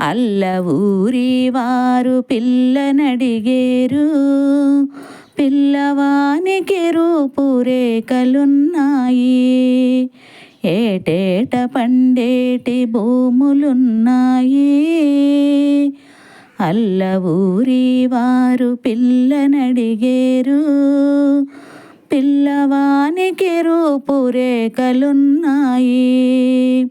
అల్ల ఊరి వారు పిల్లనడిగేరు. పిల్లవానికి రూపురేఖలున్నాయి. ఏటేట పండేటి భూములున్నాయి. అల్ల ఊరి వారు పిల్లనడిగేరు. పిల్లవానికి రూపురేఖలున్నాయి.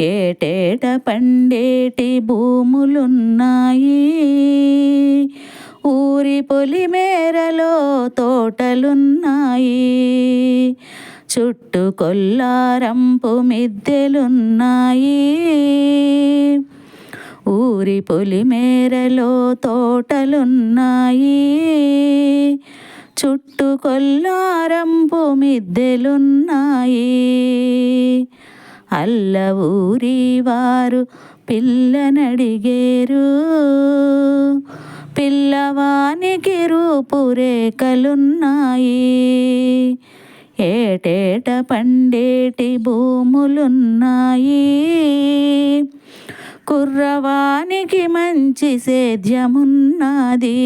ఏటేట పండేటి భూములున్నాయి? ఊరి పొలి మేరలో తోటలున్నాయి. చుట్టు కొల్లారంపు మిద్దెలున్నాయి. ఊరి పొలి మేరలో తోటలున్నాయి. చుట్టు కొల్లారంపు మిద్దెలున్నాయి. అల్ల ఊరి వారు పిల్లనడిగేరు. పిల్లవానికి రూపురేఖలున్నాయి ఏటేట పండేటి భూములున్నాయి. కుర్రవానికి మంచి సేద్యమున్నది.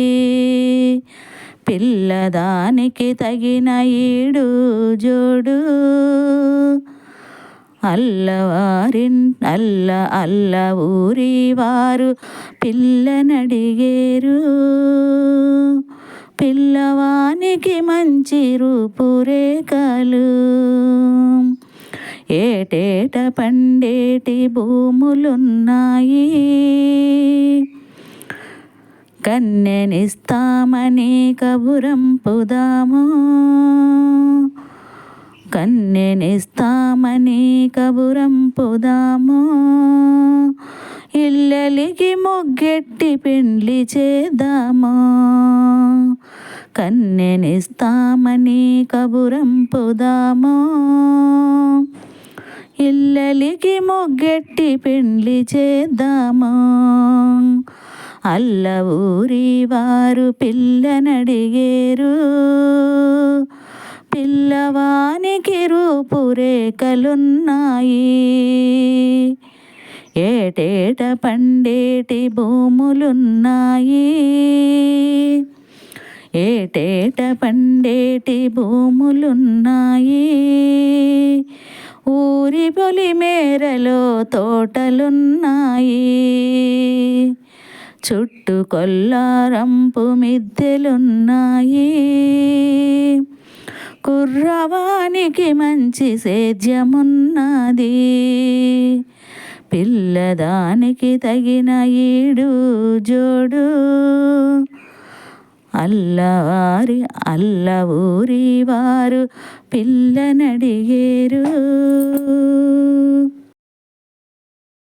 పిల్లదానికి తగిన ఈడు జోడు. అల్లవారిన్ అల్ల అల్ల ఊరి వారు పిల్లనడిగేరు. పిల్లవానికి మంచి రూపురేఖలు ఏటేట పండేటి భూములున్నాయి. కన్నెనిస్తామని కబురంపుదాము. కన్నెనిస్తామని కబురం కబురంపుదాము ఇల్లలికి మొగ్గెట్టి పెండ్లి చేద్దాము. కన్నెనిస్తామని కబురం కబురంపుదాము ఇల్లలికి మొగ్గెట్టి పెండ్లి చేద్దాము. అల్ల ఊరి వారు పిల్లనడిగేరు. పిల్లవానికి రూపురేఖలున్నాయి. ఏటేట పండేటి భూములున్నాయి. ఏటేట పండేటి భూములున్నాయి. ఊరి పొలి మేరలో తోటలున్నాయి. చుట్టు కొల్లారంపు మిద్దెలున్నాయి. కుర్రవానికి మంచి సేద్యమున్నది. పిల్లదానికి తగిన ఈడు జోడు. అల్లవారి అల్ల ఊరి వారు పిల్లనడిగేరు.